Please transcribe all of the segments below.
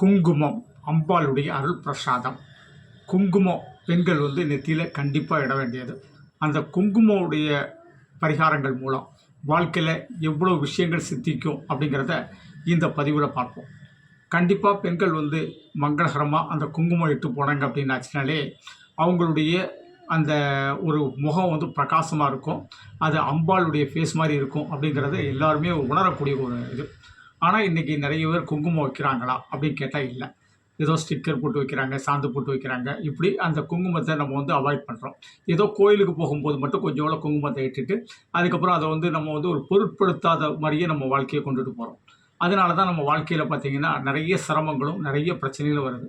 குங்குமம் அம்பாளுடைய அருள் பிரசாதம். குங்குமம் பெண்கள் வந்து நெத்தியில் கண்டிப்பாக இட வேண்டியது. அந்த குங்குமவுடைய பரிகாரங்கள் மூலம் வாழ்க்கையில் எவ்வளோ விஷயங்கள் சித்திக்கும் அப்படிங்கிறத இந்த பதிவில் பார்ப்போம். கண்டிப்பாக பெண்கள் வந்து மங்களகரமாக அந்த குங்குமம் இட்டு போனாங்க அப்படின்னாச்சுனாலே அவங்களுடைய அந்த ஒரு முகம் வந்து பிரகாசமாக இருக்கும். அது அம்பாளுடைய ஃபேஸ் மாதிரி இருக்கும் அப்படிங்கிறத எல்லாருமே உணரக்கூடிய ஒரு இது. ஆனால் இன்றைக்கி நிறைய பேர் குங்குமம் வைக்கிறாங்களா அப்படின்னு கேட்டால் இல்லை. ஏதோ ஸ்டிக்கர் போட்டு வைக்கிறாங்க சாந்து போட்டு வைக்கிறாங்க. இப்படி அந்த குங்குமத்தை நம்ம வந்து அவாய்ட் பண்ணுறோம் ஏதோ கோயிலுக்கு போகும்போது மட்டும் கொஞ்சோட குங்குமத்தை இட்டுட்டு அதுக்கப்புறம் அதை வந்து நம்ம வந்து ஒரு பொருட்படுத்தாத மாதிரியே நம்ம வாழ்க்கையை கொண்டுட்டு போகிறோம் அதனால தான் நம்ம வாழ்க்கையில் பார்த்திங்கன்னா நிறைய சிரமங்களும் நிறைய பிரச்சனைகளும் வருது.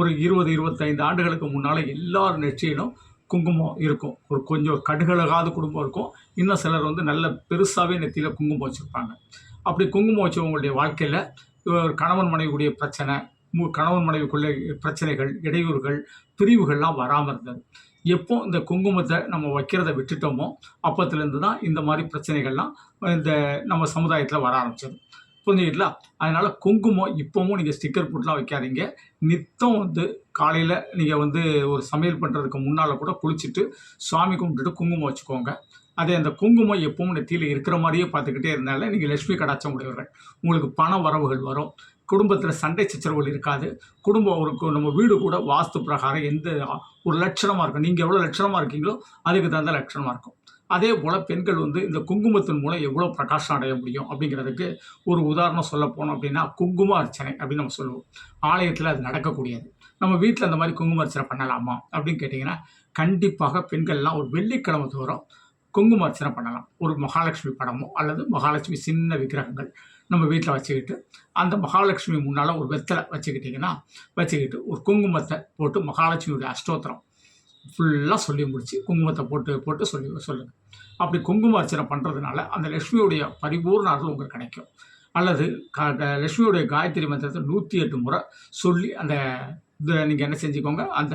ஒரு இருபது இருபத்தைந்து ஆண்டுகளுக்கு முன்னால் எல்லார் நெற்றியிலும் குங்குமம் இருக்கும். ஒரு கொஞ்சம் கடுகளகாத குடும்பம் இருக்கும். இன்னும் சிலர் வந்து நல்ல பெருசாகவே நெத்தியில் குங்குமம் வச்சுருப்பாங்க. அப்படி குங்குமம் வச்சவங்களுடைய வாழ்க்கையில் ஒரு கணவன் மனைவியுடைய பிரச்சனை மு கணவன் மனைவிக்குள்ளே பிரச்சனைகள் இடையூறுகள் பிரிவுகள்லாம் வராமல் இருந்தது. எப்போ இந்த குங்குமத்தை நம்ம வைக்கிறத விட்டுட்டோமோ அப்போத்துலேருந்து தான் இந்த மாதிரி பிரச்சனைகள்லாம் இந்த நம்ம சமுதாயத்தில் வர ஆரம்பிச்சது. புரிஞ்சுக்கிட்டா அதனால் குங்குமம் இப்போவும் நீங்கள் ஸ்டிக்கர் போட்டுலாம் வைக்காதீங்க. நித்தம் வந்து காலையில் நீங்கள் வந்து ஒரு சமையல் பண்ணுறதுக்கு முன்னால் கூட குளிச்சுட்டு சுவாமி கும்பிட்டுட்டு குங்குமம் வச்சுக்கோங்க. அதே அந்த குங்குமம் எப்பவும் நெத்தியில் இருக்கிற மாதிரியே பார்த்துக்கிட்டே இருந்தால நீங்கள் லட்சுமி கடாச்சம் உடையவர்கள். உங்களுக்கு பண வரவுகள் வரும். குடும்பத்தில் சண்டை சச்சரவுகள் இருக்காது. குடும்பம் ஒரு நம்ம வீடு கூட வாஸ்து பிரகாரம் எந்த ஒரு லட்சணமாக இருக்கும். நீங்கள் எவ்வளோ லட்சணமாக இருக்கீங்களோ அதுக்கு தகுந்த லட்சணமாக இருக்கும். அதே போல் பெண்கள் வந்து இந்த குங்குமத்தின் மூலம் எவ்வளோ பிரகாசம் அடைய முடியும் அப்படிங்கிறதுக்கு ஒரு உதாரணம் சொல்ல போனோம் அப்படின்னா குங்கும அர்ச்சனை அப்படின்னு நம்ம சொல்லுவோம். ஆலயத்தில் அது நடக்கக்கூடியது. நம்ம வீட்டில் அந்த மாதிரி குங்கும அர்ச்சனை பண்ணலாமா அப்படின்னு கேட்டிங்கன்னா கண்டிப்பாக பெண்கள்லாம் ஒரு வெள்ளிக்கிழமை தோறும் குங்கும அர்ச்சனை பண்ணலாம். ஒரு மகாலட்சுமி படமோ அல்லது மகாலட்சுமி சின்ன விக்கிரகங்கள் நம்ம வீட்டில் வச்சுக்கிட்டு அந்த மகாலட்சுமி முன்னால் ஒரு வெத்தலை வச்சுக்கிட்டிங்கன்னா வச்சுக்கிட்டு ஒரு குங்குமத்தை போட்டு மகாலட்சுமியுடைய அஷ்டோத்திரம் ஃபுல்லாக சொல்லி முடித்து குங்குமத்தை போட்டு போட்டு சொல்லி சொல்லுங்கள் அப்படி குங்கும அர்ச்சனை பண்ணுறதுனால அந்த லக்ஷ்மியுடைய பரிபூர்ண அருள் உங்களுக்கு கிடைக்கும். அல்லது க லக்ஷ்மியுடைய காயத்ரி மந்திரத்தை நூற்றி எட்டு முறை சொல்லி அந்த இதை நீங்கள் என்ன செஞ்சுக்கோங்க அந்த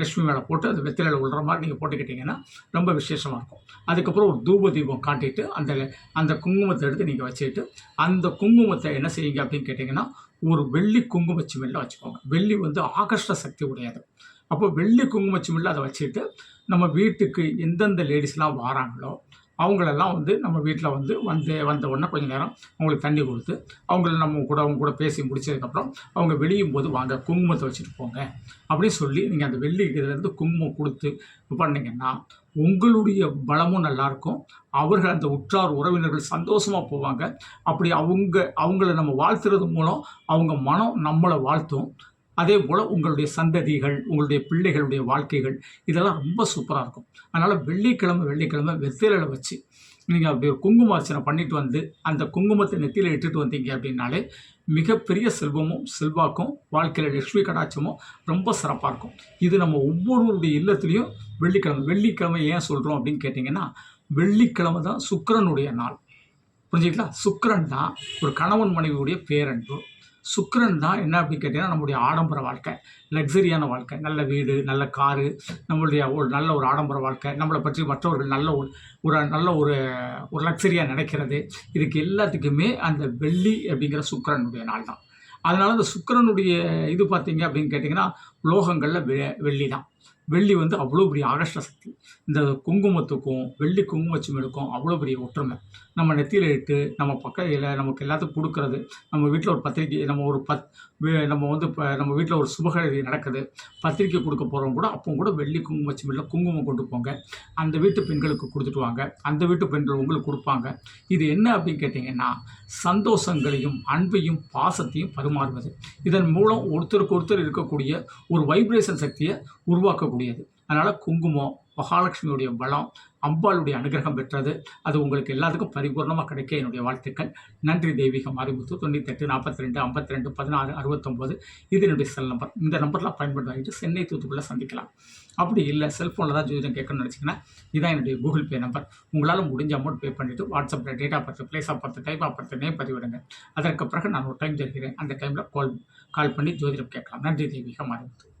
லக்ஷ்மி மேலே போட்டு அந்த வெத்திலையில் விழுற மாதிரி நீங்கள் போட்டுக்கிட்டிங்கன்னா ரொம்ப விசேஷமாக இருக்கும். அதுக்கப்புறம் ஒரு தூப தீபம் காட்டிட்டு அந்த அந்த குங்குமத்தை எடுத்து நீங்கள் வச்சுக்கிட்டு அந்த குங்குமத்தை என்ன செய்யுங்க அப்படின்னு கேட்டிங்கன்னா ஒரு வெள்ளி குங்குமச்சி மில்ல வச்சுக்கோங்க. வெள்ளி வந்து ஆகர்ஷ்ட சக்தி உடையது. அப்போ வெள்ளி குங்குமச்சி மில்ல அதை வச்சுட்டு நம்ம வீட்டுக்கு எந்தெந்த லேடிஸ்லாம் வராங்களோ அவங்களெல்லாம் வந்து நம்ம வீட்டில் வந்து வந்து வந்த உடனே கொஞ்சம் நேரம் அவங்களுக்கு தண்ணி கொடுத்து அவங்கள நம்ம கூட அவங்க கூட பேசி முடிச்சதுக்கப்புறம் அவங்க வெளியும் போது வாங்க குங்குமத்தை வச்சுட்டு போங்க அப்படின்னு சொல்லி நீங்கள் அந்த வெள்ளி இதுலேருந்து குங்குமம் கொடுத்து பண்ணிங்கன்னா உங்களுடைய பலமும் நல்லாயிருக்கும். அவர்கள் அந்த உற்றார் உறவினர்கள் சந்தோஷமாக போவாங்க. அப்படி அவங்க அவங்கள நம்ம வாழ்த்துறது மூலம் அவங்க மனம் நம்மளை வாழ்த்தும். அதே போல் உங்களுடைய சந்ததிகள் உங்களுடைய பிள்ளைகளுடைய வாழ்க்கைகள் இதெல்லாம் ரொம்ப சூப்பராக இருக்கும். அதனால் வெள்ளிக்கிழமை வெள்ளிக்கிழமை வெத்திலையில் வச்சு நீங்கள் அப்படி ஒரு குங்குமார்ச்சனை பண்ணிட்டு வந்து அந்த குங்குமத்தை நெத்தியில் இட்டுட்டு வந்தீங்க அப்படின்னாலே மிகப்பெரிய செல்வமும் செல்வாக்கும் வாழ்க்கையில் லட்சுமி கடாட்சமும் ரொம்ப சிறப்பாக இருக்கும். இது நம்ம ஒவ்வொருவருடைய இல்லத்துலேயும் வெள்ளிக்கிழமை வெள்ளிக்கிழமை ஏன் சொல்கிறோம் அப்படின்னு கேட்டிங்கன்னா வெள்ளிக்கிழமை தான் சுக்கரனுடைய நாள். புரிஞ்சுக்கலாம் சுக்கரன் தான் ஒரு கணவன் மனைவியுடைய பேரன்பு. சுக்கரன் தான் என்ன அப்படின்னு கேட்டிங்கன்னா நம்முடைய ஆடம்பர வாழ்க்கை. லக்ஸரியான வாழ்க்கை. நல்ல வீடு நல்ல காரு நம்மளுடைய ஒரு நல்ல ஒரு ஆடம்பர வாழ்க்கை. நம்மளை பற்றி மற்றவர்கள் நல்ல ஒரு ஒரு நல்ல ஒரு ஒரு லக்ஸரியாக நினைக்கிறது. இதுக்கு எல்லாத்துக்குமே அந்த வெள்ளி அப்படிங்கிற சுக்கரனுடைய நாள் தான். அதனால் அந்த சுக்கரனுடைய இது பார்த்தீங்க அப்படின்னு கேட்டிங்கன்னா உலோகங்களில் வெ வெள்ளி தான் வெள்ளி வந்து அவ்வளோ பெரிய ஆகஷ்ட சக்தி. இந்த குங்குமத்துக்கும் வெள்ளி குங்குமச்சுமலுக்கும் அவ்வளோ பெரிய ஒற்றுமை. நம்ம நெத்தியில் இட்டு நம்ம பக்கையில் நமக்கு எல்லாத்துக்கும் கொடுக்கறது நம்ம வீட்டில் ஒரு பத்திரிக்கை நம்ம ஒரு பத் நம்ம வந்து இப்போ நம்ம வீட்டில் ஒரு சுபகரி நடக்குது பத்திரிக்கை கொடுக்க போகிறவங்க கூட அப்போ கூட வெள்ளி குங்குமச்சுமலில் குங்குமம் கொண்டு போங்க. அந்த வீட்டு பெண்களுக்கு கொடுத்துட்டு வாங்க. அந்த வீட்டு பெண்கள் உங்களுக்கு கொடுப்பாங்க. இது என்ன அப்படின்னு கேட்டிங்கன்னா சந்தோஷங்களையும் அன்பையும் பாசத்தையும் பரிமாறுவது. இதன் மூலம் ஒருத்தருக்கு ஒருத்தர் இருக்கக்கூடிய ஒரு வைப்ரேஷன் சக்தியை உருவாக்க உருவாக்கக்கூடியது அதனால் குங்குமம் மகாலட்சுமியுடைய பலம் அம்பாளுடைய அனுகிரகம் பெற்றது. அது உங்களுக்கு எல்லாத்துக்கும் பரிபூர்ணமாக கிடைக்க என்னுடைய வாழ்த்துக்கள். நன்றி தெய்வீக மாரிமுத்து தொண்ணூத்தெட்டு நாற்பத்தி ரெண்டு ஐம்பத்தி ரெண்டு பதினாறு அறுபத்தொம்போது இது என்னுடைய செல் நம்பர் இந்த நம்பர்லாம் பயன்படுத்தி வாங்கிட்டு சென்னை தூத்துக்குள்ளே சந்திக்கலாம். அப்படி இல்லை செல்ஃபோனில் தான் ஜோதிடம் கேட்கணும்னு நினச்சிங்கன்னா இதான் என்னுடைய கூகுள் பே நம்பர் உங்களால் முடிஞ்ச அமௌண்ட் பே பண்ணிவிட்டு வாட்ஸ்அப்பில் டேட்டா பார்த்து ப்ளேஸ் பிளேஸ் ஆஃப் டைப் பார்த்து நேம் பதிவிடுங்க. அதற்கு பிறகு நான் ஒரு டைம் தருகிறேன். அந்த டைமில் கால் கால் பண்ணி ஜோதிடம் கேட்கலாம். நன்றி தெய்வீக மாரிமுத்து